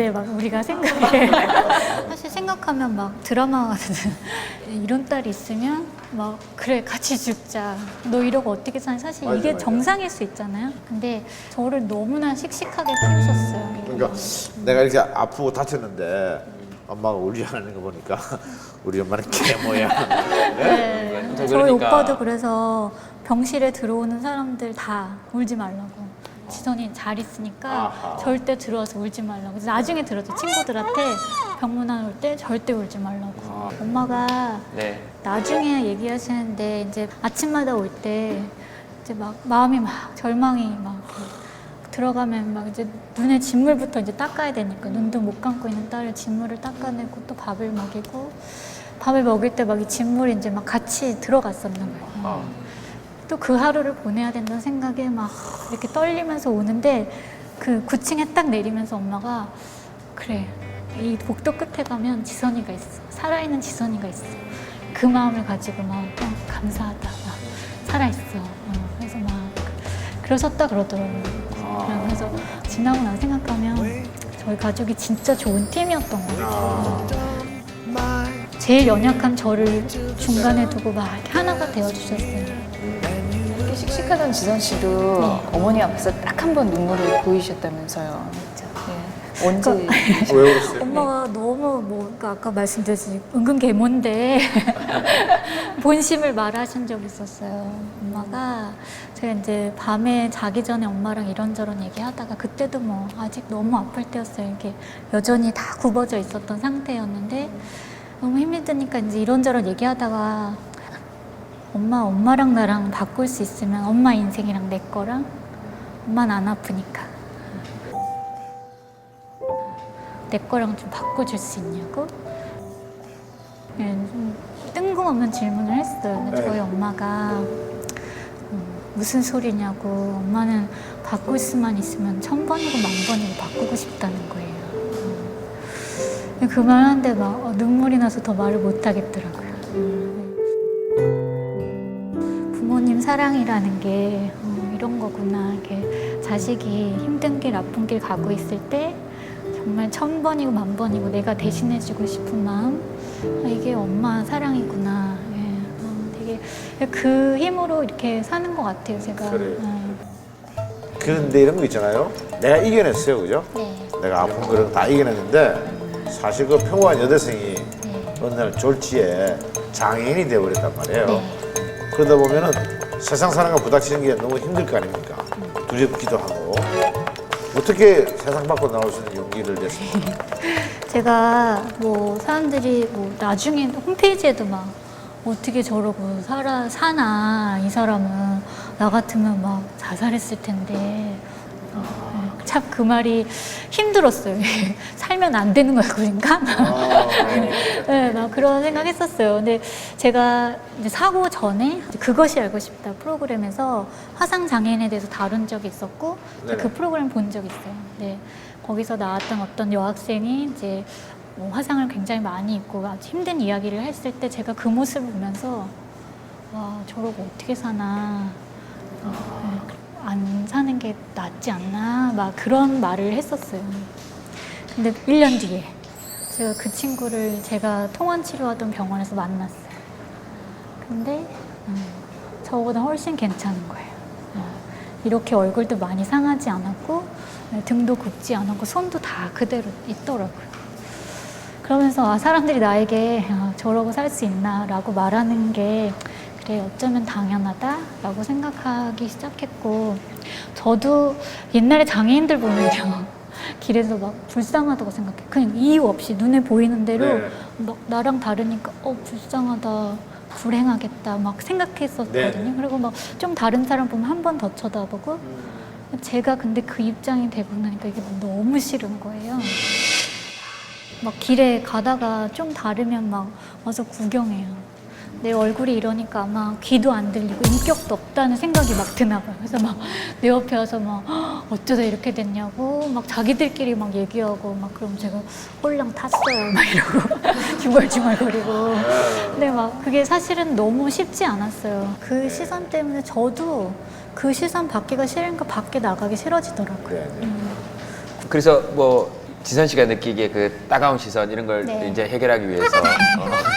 그때 막 우리가 생각해 사실 생각하면 막 드라마 같은 이런 딸이 있으면 막 그래 같이 죽자 너 이러고 어떻게 사니 사실 맞아, 이게 맞아. 정상일 수 있잖아요 근데 저를 너무나 씩씩하게 키우셨어요 그러니까 내가 이렇게 아프고 다쳤는데 엄마가 울지 않는 거 보니까 우리 엄마는 개 뭐야. 네. 그러니까. 저희 오빠도 그래서 병실에 들어오는 사람들 다 울지 말라고. 지선이 잘 있으니까 아하. 절대 들어와서 울지 말라고. 그래서 나중에 들었죠. 친구들한테 병문안 올 때 절대 울지 말라고. 아. 엄마가 네. 나중에 얘기하시는데 이제 아침마다 올 때 이제 막 마음이 막 절망이 막 들어가면 막 이제 눈에 진물부터 이제 닦아야 되니까 눈도 못 감고 있는 딸을 진물을 닦아내고 또 밥을 먹이고 밥을 먹일 때 막 이 진물이 이제 막 같이 들어갔었나 봐요. 또 그 하루를 보내야 된다는 생각에 막 이렇게 떨리면서 오는데 그 9층에 딱 내리면서 엄마가 그래 이 복도 끝에 가면 지선이가 있어. 살아있는 지선이가 있어. 그 마음을 가지고 막 어, 감사하다. 막 살아있어. 어, 그래서 막 그- 그러셨다 그러더라고요. 그래서 지나고 나서 생각하면 저희 가족이 진짜 좋은 팀이었던 것 같아요. 제일 연약한 저를 중간에 두고 막 이렇게 하나가 되어주셨어요 씩씩하던 지선 씨도 네. 어머니 앞에서 딱 한 번 눈물을 보이셨다면서요. 예. 언제 왜 울었어요? 엄마가 너무 뭐 그러니까 아까 말씀드렸듯이 은근 계모인데 본심을 말하신 적이 있었어요. 엄마가 제가 이제 밤에 자기 전에 엄마랑 이런저런 얘기하다가 그때도 뭐 아직 너무 아플 때였어요. 이렇게 여전히 다 굽어져 있었던 상태였는데 너무 힘이 드니까 이제 이런저런 얘기하다가 엄마 엄마랑 나랑 바꿀 수 있으면 엄마 인생이랑 내 거랑 엄마는 안 아프니까 내 거랑 좀 바꿔줄 수 있냐고 예, 좀 뜬금없는 질문을 했어요. 네. 저희 엄마가 음, 무슨 소리냐고 엄마는 바꿀 수만 있으면 천 번이고 만 번이고 바꾸고 싶다는 거예요. 음. 그 말 하는데 막 어, 눈물이 나서 더 말을 못 하겠더라고요. 부모님 사랑이라는 게 어, 이런 거구나. 이렇게 자식이 힘든 길, 아픈 길 가고 있을 때 정말 천 번이고 만 번이고 내가 대신해주고 싶은 마음 아, 이게 엄마 사랑이구나. 예, 어, 되게 그 힘으로 이렇게 사는 것 같아요, 제가. 그래요. 예. 그런데 이런 거 있잖아요. 내가 이겨냈어요, 그죠? 네, 내가 아픈 거를 다 이겨냈는데 사실 그 평범한 여대생이 네, 어느 날 졸지에 장애인이 되어버렸단 말이에요. 네. 그러다 보면은 세상 사람과 부닥치는 게 너무 힘들 거 아닙니까? 두렵기도 하고. 어떻게 세상 밖으로 나올 수 있는 용기를 냈습니까? 제가 뭐 사람들이 뭐 나중에 홈페이지에도 막 어떻게 저러고 살아 사나 이 사람은 나 같으면 막 자살했을 텐데 참 그 말이 힘들었어요. 살면 안 되는 얼굴인가? 네, 막 그런 생각했었어요. 근데 제가 이제 사고 전에 그것이 알고 싶다 프로그램에서 화상 장애인에 대해서 다룬 적이 있었고 이제 네네. 그 프로그램 본 적이 있어요. 네, 거기서 나왔던 어떤 여학생이 이제 뭐 화상을 굉장히 많이 입고 아주 힘든 이야기를 했을 때 제가 그 모습을 보면서 와 저러고 어떻게 사나 어, 네, 안 사는 게 낫지 않나 막 그런 말을 했었어요. 근데 1년 뒤에 제가 그 친구를 제가 통원 치료하던 병원에서 만났어요. 근데 음, 저보다 훨씬 괜찮은 거예요. 어, 이렇게 얼굴도 많이 상하지 않았고 네, 등도 굽지 않았고 손도 다 그대로 있더라고요. 그러면서 아, 사람들이 나에게 아, 저러고 살 수 있나라고 말하는 게 그래 어쩌면 당연하다라고 생각하기 시작했고 저도 옛날에 장애인들 보면요 길에서 막 불쌍하다고 생각해 그냥 이유 없이 눈에 보이는 대로 네. 막 나랑 다르니까 어 불쌍하다 불행하겠다 막 생각했었거든요 네. 그리고 막 좀 다른 사람 보면 한 번 더 쳐다보고 제가 근데 그 입장이 되고 나니까 이게 너무 싫은 거예요. 막 길에 가다가 좀 다르면 막 와서 구경해요. 내 얼굴이 이러니까 아마 귀도 안 들리고 인격도 없다는 생각이 막 드나 봐요. 그래서 막 내 옆에 와서 막 "헉, 어쩌다 이렇게 됐냐고 막 자기들끼리 막 얘기하고 막 그럼 제가 홀랑 탔어요 막 이러고 중얼중얼거리고 근데 막 그게 사실은 너무 쉽지 않았어요. 그 시선 때문에 저도 그 시선 받기가 싫으니까 밖에 나가기 싫어지더라고요. 네, 네. 그래서 뭐 지선 씨가 느끼기에 그 따가운 시선 이런 걸 네. 이제 해결하기 위해서 어,